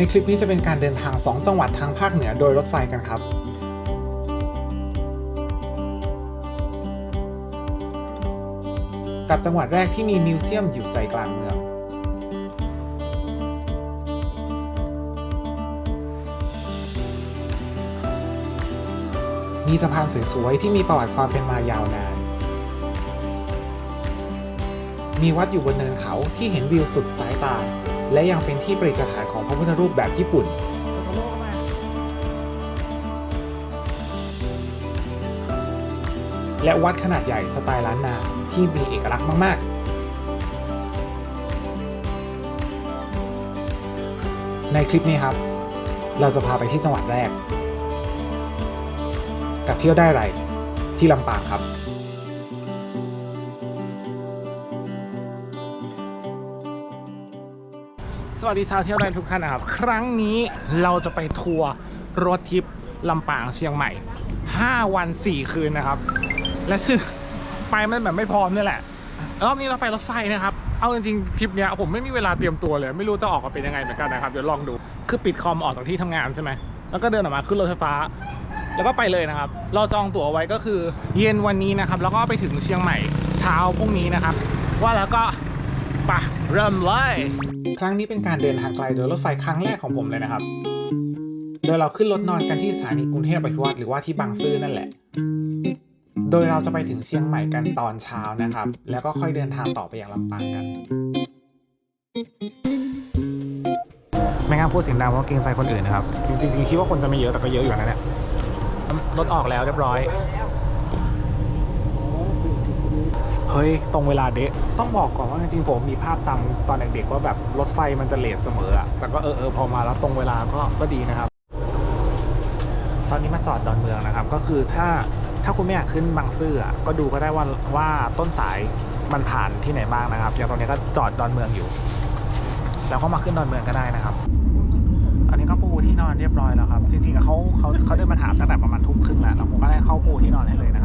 ในคลิปนี้จะเป็นการเดินทาง 2 จังหวัดทางภาคเหนือโดยรถไฟกันครับ กับจังหวัดแรกที่มีมิวเซียมอยู่ใจกลางเมือง มีสะพานสวยๆที่มีประวัติความเป็นมายาวนาน มีวัดอยู่บนเนินเขาที่เห็นวิวสุดสายตา และยังเป็นที่ประดิษฐานของพระพุทธรูปแบบญี่ปุ่น และวัดขนาดใหญ่สไตล์ล้านนาที่มีเอกลักษณ์มาก ๆในคลิปนี้ครับ เราจะพาไปที่จังหวัดแรก กับเที่ยวได้ไรที่ลำปางครับ สวัสดีชาวเที่ยวได้ทุกท่านนะครับ ครั้งนี้เราจะไปทัวร์รถทริปลำปางเชียงใหม่ 5 วัน 4 คืนนะครับ และซึ่งไปมันแบบไม่พร้อมนี่แหละรอบนี้เราไปรถไฟนะครับ เอาจริงๆทริปเนี้ยผมไม่มีเวลาเตรียมตัวเลย ไม่รู้จะออกมาเป็นยังไงเหมือนกันนะครับเดี๋ยวลองดูคือปิดคอมออกจากที่ทำงานใช่ไหมแล้วก็เดินออกมาขึ้นรถไฟฟ้า แล้วก็ไปเลยนะครับ เราจองตั๋วไว้ก็คือเย็นวันนี้นะครับ แล้วก็ไปถึงเชียงใหม่เช้าพรุ่งนี้นะครับ ว่าแล้วก็ไปะเริ่มเลย ครั้งนี้เป็นการเดินทางไกลโดยรถไฟครั้งแรกของผมเลยนะครับ โดยเราขึ้นรถนอนกันที่สถานีกรุงเทพอภิวัตรหรือว่าที่บางซื่อนั่นแหละ โดยเราจะไปถึงเชียงใหม่กันตอนเช้านะครับ แล้วก็ค่อยเดินทางต่อไปยังลำปางกัน ไม่งั้นพูดเสียงดังเพราะเกรงใจคนอื่นนะครับ จริงๆคิดว่าคนจะไม่เยอะแต่ก็เยอะอยู่นะเนี่ย รถออกแล้วเรียบร้อย เฮ้ย ตรงเวลาเดะต้องบอกก่อนว่าจริงๆผมมีภาพจำตอนเด็กๆว่าแบบรถไฟมันจะเลทเสมออะแต่ก็เออเออพอมาแล้วตรงเวลาก็ก็ดีนะครับ ตอนนี้มาจอดดอนเมืองนะครับ ก็คือถ้าถ้าคุณไม่อยากขึ้นบางซื่ออะก็ดูก็ได้ว่าว่าต้นสายมันผ่านที่ไหนบ้างนะครับ อย่างตรงนี้ก็จอดดอนเมืองอยู่ แล้วก็มาขึ้นดอนเมืองก็ได้นะครับอันนี้ก็ปูที่นอนเรียบร้อยแล้วครับ จริงๆเขาเขาเขาเดินมาถามตั้งแต่ประมาณทุ่มครึ่งแล้วแล้วผมก็ได้เข้าปูที่นอนให้เลยนะ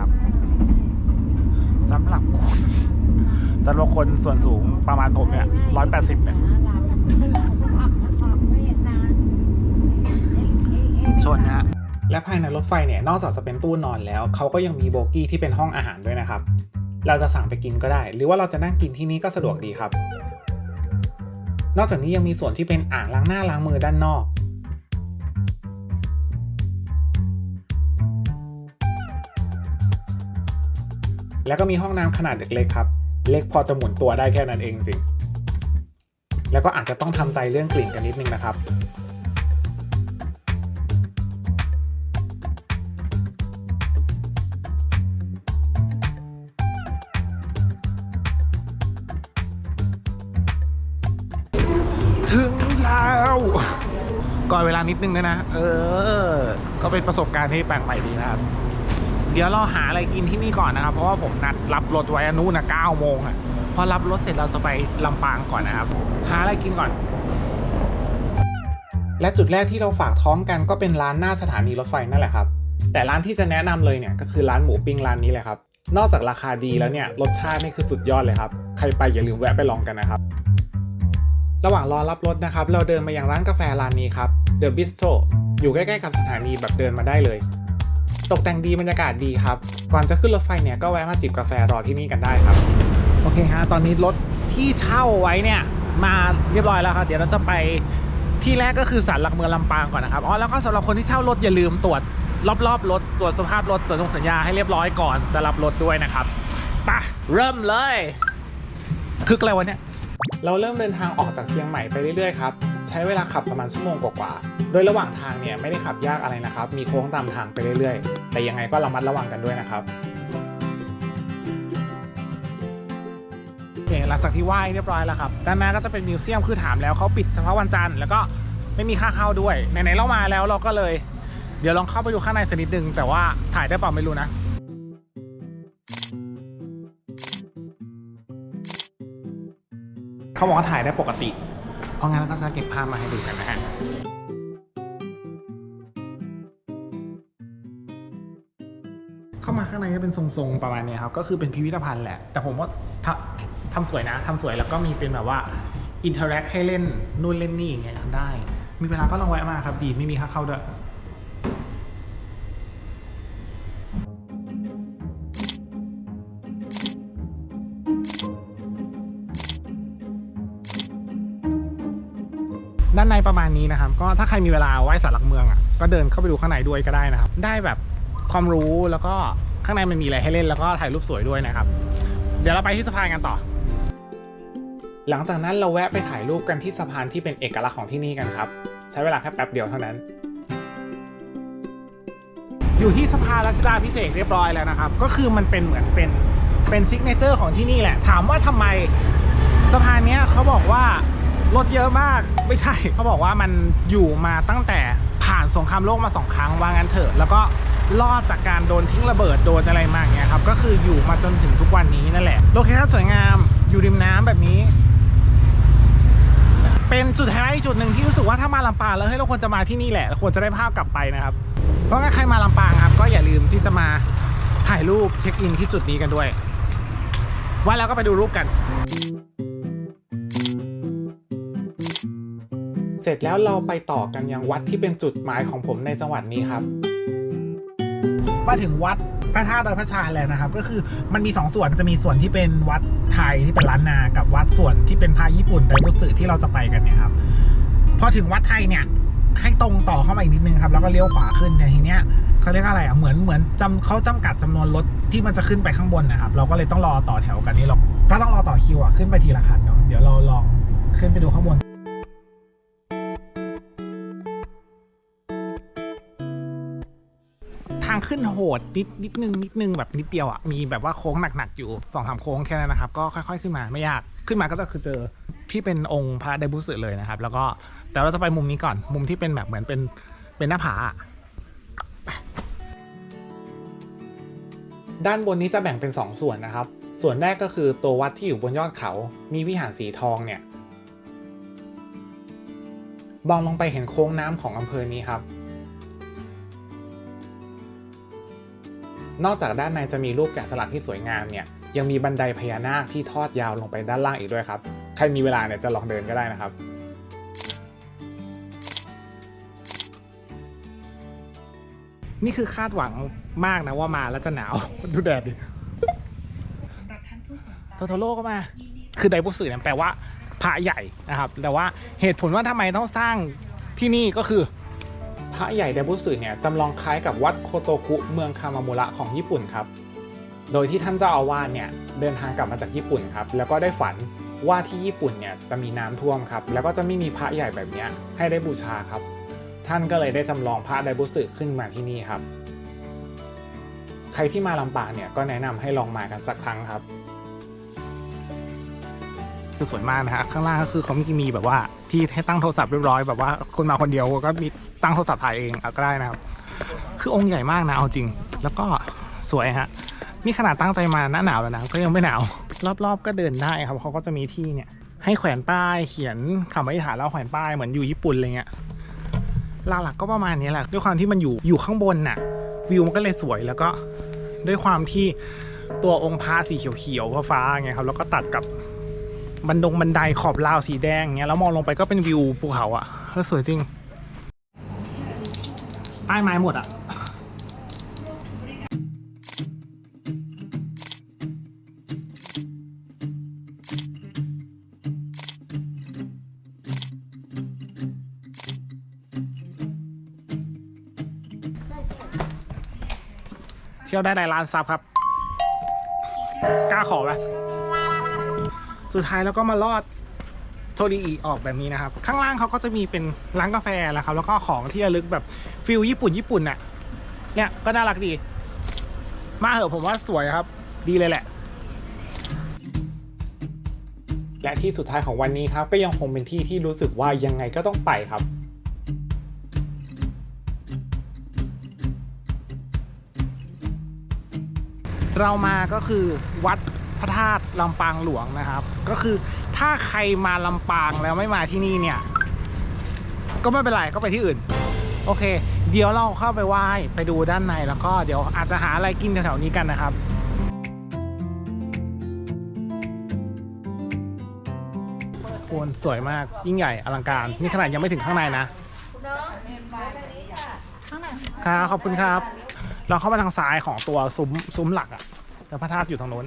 สำหรับคนสำหรับคนส่วนสูงประมาณผมเนี่ยร้อยแปดสิบเนี่ย ชนนะฮะและภายในรถไฟเนี่ยนอกจากจะเป็นตู้นอนแล้ว เขาก็ยังมีโบกี้ที่เป็นห้องอาหารด้วยนะครับ เราจะสั่งไปกินก็ได้ หรือว่าเราจะนั่งกินที่นี่ก็สะดวกดีครับ นอกจากนี้ยังมีส่วนที่เป็นอ่างล้างหน้าล้างมือด้านนอก แล้วก็มีห้องน้ำขนาดเล็กๆครับ เล็กพอจะหมุนตัวได้แค่นั้นเองจริง แล้วก็อาจจะต้องทำใจเรื่องกลิ่นกันนิดนึงนะครับ ถึงแล้วก่อนเวลานิดนึงนะนะ เออ ก็เป็นประสบการณ์ที่แปลกใหม่ดีนะครับ เดี๋ยวเราหาอะไรกินที่นี่ก่อนนะครับ เพราะว่าผมนัดรับรถไว้อนุนะ9โมงอะพอรับรถเสร็จเราจะไปลำปางก่อนนะครับ หาอะไรกินก่อน และจุดแรกที่เราฝากท้องกันก็เป็นร้านหน้าสถานีรถไฟนั่นแหละครับ แต่ร้านที่จะแนะนำเลยเนี่ยก็คือร้านหมูปิ้งร้านนี้เลยครับ นอกจากราคาดีแล้วเนี่ยรสชาตินี่คือสุดยอดเลยครับ ใครไปอย่าลืมแวะไปลองกันนะครับ ระหว่างรอรับรถนะครับ เราเดินมายังร้านกาแฟร้านนี้ครับ The Bistro อยู่ใกล้ๆกับสถานีแบบเดินมาได้เลย ตกแต่งดีบรรยากาศดีครับ ก่อนจะขึ้นรถไฟเนี่ยก็แวะมาจิบกาแฟรอที่นี่กันได้ครับ โอเคฮะตอนนี้รถที่เช่าไว้เนี่ยมาเรียบร้อยแล้วครับเดี๋ยวเราจะไปที่แรกก็คือสันหลักเมืองลำปางก่อนนะครับอ๋อแล้วก็สำหรับคนที่เช่ารถอย่าลืมตรวจรอบๆรถตรวจสภาพรถจดลงสัญญาให้เรียบร้อยก่อนจะรับรถด้วยนะครับไปะเริ่มเลยคึกอะไรวะเนี่ยเราเริ่มเดินทางออกจากเชียงใหม่ไปเรื่อยๆครับ ใช้เวลาขับประมาณชั่วโมงกว่าๆ โดยระหว่างทางเนี่ยไม่ได้ขับยากอะไรนะครับ มีโค้งตามทางไปเรื่อยๆ แต่ยังไงก็ระมัดระวังกันด้วยนะครับโอเคหลังจากที่ไหว้เรียบร้อยแล้วครับ ด้านหน้าก็จะเป็นมิวเซียมคือถามแล้วเขาปิดเฉพาะวันจันทร์แล้วก็ไม่มีค่าเข้าด้วยไหนๆเรามาแล้วเราก็เลย เดี๋ยวลองเข้าไปดูข้างในสักนิดนึงแต่ว่าถ่ายได้เปล่าไม่รู้นะเขาบอกว่าถ่ายได้ปกติ เพราะงั้นเราก็จะเก็บภาพมาให้ดูกันนะฮะเข้ามาข้างในก็เป็นทรงๆประมาณเนี้ยครับก็คือเป็นพิพิธภัณฑ์แหละ แต่ผมว่าทำทำสวยนะทำสวยแล้วก็มีเป็นแบบว่าอินเทอร์แอคให้เล่นนู่นเล่นนี่อย่างเงี้ยได้ มีเวลาก็ลองแวะมาครับดีไม่มีค่าเข้าด้วย ด้านในประมาณนี้นะครับ ก็ถ้าใครมีเวลาไหว้สารหลักเมืองอะก็เดินเข้าไปดูข้างในด้วยก็ได้นะครับ ได้แบบความรู้แล้วก็ข้างในมันมีอะไรให้เล่นแล้วก็ถ่ายรูปสวยด้วยนะครับ เดี๋ยวเราไปที่สะพานกันต่อ หลังจากนั้นเราแวะไปถ่ายรูปกันที่สะพานที่เป็นเอกลักษณ์ของที่นี่กันครับ ใช้เวลาแค่แป๊บเดียวเท่านั้น อยู่ที่สะพานรัชดาพิเศษเรียบร้อยแล้วนะครับ ก็คือมันเป็นเหมือนเป็นเป็นซิกเนเจอร์ของที่นี่แหละ ถามว่าทำไมสะพานเนี้ยเขาบอกว่า รถเยอะมากไม่ใช่เขาบอกว่ามันอยู่มาตั้งแต่ผ่านสงครามโลกมาสองครั้งว่างั้นเถอะ แล้วก็รอดจากการโดนทิ้งระเบิดโดนอะไรมาเงี้ยครับก็คืออยู่มาจนถึงทุกวันนี้นั่นแหละโลเคชั่นสวยงามอยู่ริมน้ำแบบนี้ เป็นจุดไฮไลท์จุดหนึ่งที่รู้สึกว่าถ้ามาลำปางแล้วเฮ้ยเราควรจะมาที่นี่แหละเราควรจะได้ภาพกลับไปนะครับเพราะงั้นใครมาลำปางครับ ก็อย่าลืมที่จะมาถ่ายรูปเช็คอินที่จุดนี้กันด้วย ว่าแล้วก็ไปดูรูปกัน เสร็จแล้วเราไปต่อกันยังวัดที่เป็นจุดหมายของผมในจังหวัดนี้ครับ มาถึงวัดพระธาตุดอยพระชาแล้วนะครับ ก็คือมันมี 2 ส่วนจะมีส่วนที่เป็นวัดไทยที่เป็นล้านนา กับวัดส่วนที่เป็นพระญี่ปุ่นไดบุสึที่เราจะไปกันเนี่ยครับพอถึงวัดไทยเนี่ยให้ตรงต่อเข้ามาอีกนิดนึงครับ แล้วก็เลี้ยวขวาขึ้นแต่ทีเนี้ยเขาเรียกอะไรอะเหมือนเหมือนจำเขาจำกัดจำนวนรถที่มันจะขึ้นไปข้างบนนะครับ เราก็เลยต้องรอต่อแถวกันนี่เราก็ต้องรอต่อคิวอะขึ้นไปทีละคันเนาะเดี๋ยวเราลองขึ้นไปดูข้างบนางขึ้นโหดนิดนิดนึงนิดนึงแบบนิดเดียวอะมีแบบว่าโค้งหนักๆอยู่สองสามโค้งแค่นั้นนะครับ ก็ค่อย ๆ ขึ้นมาไม่ยากขึ้นมาก็จะคือเจอที่เป็นองค์พระไดบุสึเลยนะครับ แล้วก็แต่เราจะไปมุมนี้ก่อนมุมที่เป็นแบบเหมือนเป็นเป็นหน้าผาด้านบนนี้จะแบ่งเป็น 2 ส่วนนะครับ ส่วนแรกก็คือตัววัดที่อยู่บนยอดเขา มีวิหารสีทองเนี่ยมองลงไปเห็นโค้งน้ำของอำเภอนี้ครับ นอกจากด้านในจะมีรูปแกะสลักที่สวยงามเนี่ยยังมีบันไดพญานาคที่ทอดยาวลงไปด้านล่างอีกด้วยครับ ใครมีเวลาเนี่ยจะลองเดินก็ได้นะครับนี่คือคาดหวังมากนะว่ามาแล้วจะหนาว ดูแดดดิสำหรับท่านผู้สนใจโทโทโร่ก็มา คือไดบุสึเนี่ยแปลว่าพระใหญ่นะครับ แต่ว่าเหตุผลว่าทำไมต้องสร้างที่นี่ก็คือ พระใหญ่ไดบุสึเนี่ยจำลองคล้ายกับวัดโคโตคุเมืองคามามุระของญี่ปุ่นครับ โดยที่ท่านเจ้าอาวาสเนี่ยเดินทางกลับมาจากญี่ปุ่นครับแล้วก็ได้ฝันว่าที่ญี่ปุ่นเนี่ยจะมีน้ำท่วมครับแล้วก็จะไม่มีพระใหญ่แบบนี้ให้ได้บูชาครับ ท่านก็เลยได้จำลองพระไดบุสึขึ้นมาที่นี่ครับ ใครที่มาลำปางเนี่ยก็แนะนำให้ลองมากันสักครั้งครับคือสวยมากนะฮะข้างล่างก็คือเขามีมีแบบว่าที่ให้ตั้งโทรศัพท์เรียบร้อยแบบว่าคนมาคนเดียวก็มี ตั้งโทรศัพท์ถ่ายเองเอาก็ได้นะครับ คือองค์ใหญ่มากนะเอาจริง แล้วก็สวยฮะนี่ขนาดตั้งใจมาหน้าหนาวแล้วนะก็ยังไม่หนาว รอบๆก็เดินได้ครับเขาก็จะมีที่เนี่ย ให้แขวนป้ายเขียนคำอธิษฐานแล้วแขวนป้ายเหมือนอยู่ญี่ปุ่นอะไรเงี้ยหลักๆก็ประมาณนี้แหละด้วยความที่มันอยู่อยู่ข้างบนน่ะ วิวมันก็เลยสวยแล้วก็ด้วยความที่ตัวองค์พระสีเขียวๆฟ้าๆไงครับแล้วก็ตัดกับบันดงบันไดขอบราวสีแดงอย่างเงี้ยแล้วมองลงไปก็เป็นวิวภูเขาอะแล้วสวยจริง ป้ายไม้หมดอะเที่ยวได้ในร้านซับครับ กล้าขอไหมสุดท้ายแล้วก็มาลอด โทรีอีออกแบบนี้นะครับ ข้างล่างเขาก็จะมีเป็นร้านกาแฟแหละครับ แล้วก็ของที่ระลึกแบบฟิลญี่ปุ่นญี่ปุ่นน่ะเนี่ยก็น่ารักดี มาเหอะผมว่าสวยครับ ดีเลยแหละ และที่สุดท้ายของวันนี้ครับ ก็ยังคงเป็นที่ที่รู้สึกว่ายังไงก็ต้องไปครับเรามาก็คือวัด พระธาตุลำปางหลวงนะครับ ก็คือถ้าใครมาลำปางแล้วไม่มาที่นี่เนี่ย ก็ไม่เป็นไรก็ไปที่อื่น โอเค เดี๋ยวเราเข้าไปไหว้ไปดูด้านในแล้วก็เดี๋ยวอาจจะหาอะไรกินแถวๆนี้กันนะครับโคนสวยมากยิ่งใหญ่อลังการ นี่ขนาดยังไม่ถึงข้างในนะน้องมาทางนี้ค่ะครับขอบคุณครับ เราเข้ามาทางซ้ายของตัวซุ้มซุ้มหลักอะแต่พระธาตุอยู่ทางโน้น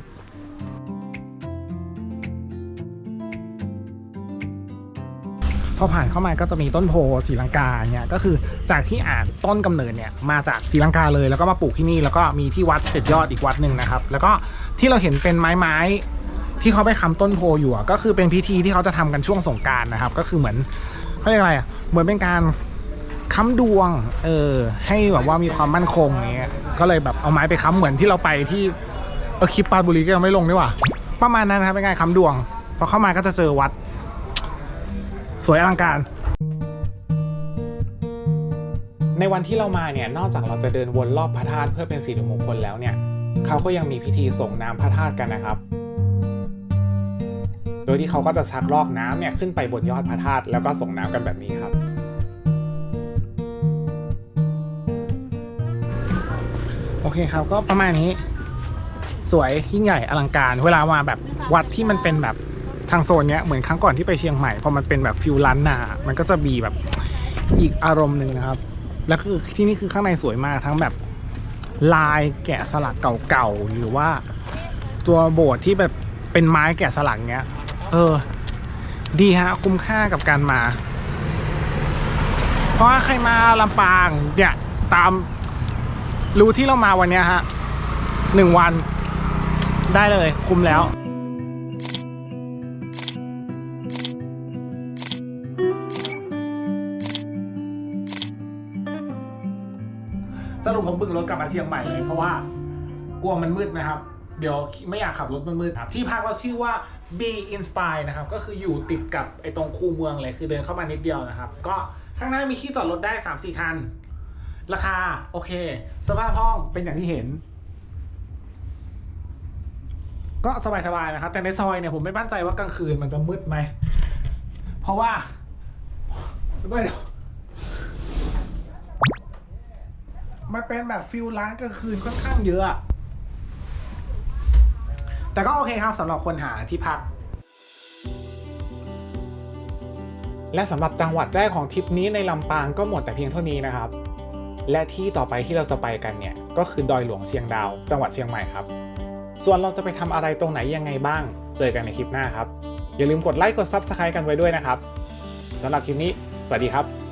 พอผ่านเข้ามาก็จะมีต้นโพศรีลังกาเนี่ยก็คือจากที่อ่านต้นกำเนิดเนี่ยมาจากศรีลังกาเลยแล้วก็มาปลูกที่นี่แล้วก็มีที่วัดเจ็ดยอดอีกวัดหนึ่งนะครับ แล้วก็ที่เราเห็นเป็นไม้ไม้ๆที่เขาไปค้ำต้นโพอยู่ก็คือเป็นพิธีที่เขาจะทำกันช่วงสงการนะครับ ก็คือเหมือนเขาเรียกอะไรอะเหมือนเป็นการค้ำดวงเออให้แบบว่ามีความมั่นคงเงี้ยก็เลยแบบเอาไม้ไปค้ำเหมือนที่เราไปที่เออคลิปปราบุรีก็ยังไม่ลงนี่หว่าประมาณนั้นครับเป็นการค้ำดวงพอเข้ามาก็จะเจอวัด สวยอลังการ ในวันที่เรามาเนี่ยนอกจากเราจะเดินวนรอบพระธาตุเพื่อเป็นสิริมงคลแล้วเนี่ยเขาก็ยังมีพิธีส่งน้ำพระธาตุกันนะครับ โดยที่เขาก็จะชักลอกน้ำเนี่ยขึ้นไปบนยอดพระธาตุแล้วก็ส่งน้ำกันแบบนี้ครับโอเคครับก็ประมาณนี้ สวยยิ่งใหญ่อลังการ เวลามาแบบวัดที่มันเป็นแบบ ทางโซนเนี้ยเหมือนครั้งก่อนที่ไปเชียงใหม่พอมันเป็นแบบฟิลล้านนามันก็จะมีแบบอีกอารมณ์หนึ่งนะครับ แล้วคือที่นี่คือข้างในสวยมากทั้งแบบลายแกะสลักเก่าๆหรือว่าตัวโบสถ์ที่แบบเป็นไม้แกะสลักเนี้ย เออ ดีฮะคุ้มค่ากับการมา เพราะว่าใครมาลำปางเนี่ยตามรู้ที่เรามาวันเนี้ยฮะหนึ่งวันได้เลยคุ้มแล้ว งรถกลับมาเชียงใหม่เลยเพราะว่ากลัวมันมืดนะครับ เดี๋ยวไม่อยากขับรถมันมืดครับที่พักเราชื่อว่า B Inspire นะครับ ก็คืออยู่ติดกับไอ้ตรงคูเมืองเลยคือเดินเข้ามานิดเดียวนะครับ ก็ข้างหน้ามีที่จอดรถได้ 3 4 คัน ราคาโอเค สภาพห้องเป็นอย่างที่เห็น ก็สบายๆนะครับ แต่ในซอยเนี่ยผมไม่มั่นใจว่ากลางคืนมันจะมืดไหมเพราะว่าไม่เดี๋ยว มันเป็นแบบฟิลร้านกลางคืนค่อนข้างเยอะ แต่ก็โอเคครับสำหรับคนหาที่พัก และสำหรับจังหวัดแรกของทริปนี้ในลำปางก็หมดแต่เพียงเท่านี้นะครับ และที่ต่อไปที่เราจะไปกันเนี่ย ก็คือดอยหลวงเชียงดาว จังหวัดเชียงใหม่ครับ ส่วนเราจะไปทำอะไรตรงไหนยังไงบ้าง เจอกันในคลิปหน้าครับ อย่าลืมกดไลค์กด Subscribe กันไว้ด้วยนะครับสำหรับคลิปนี้ สวัสดีครับ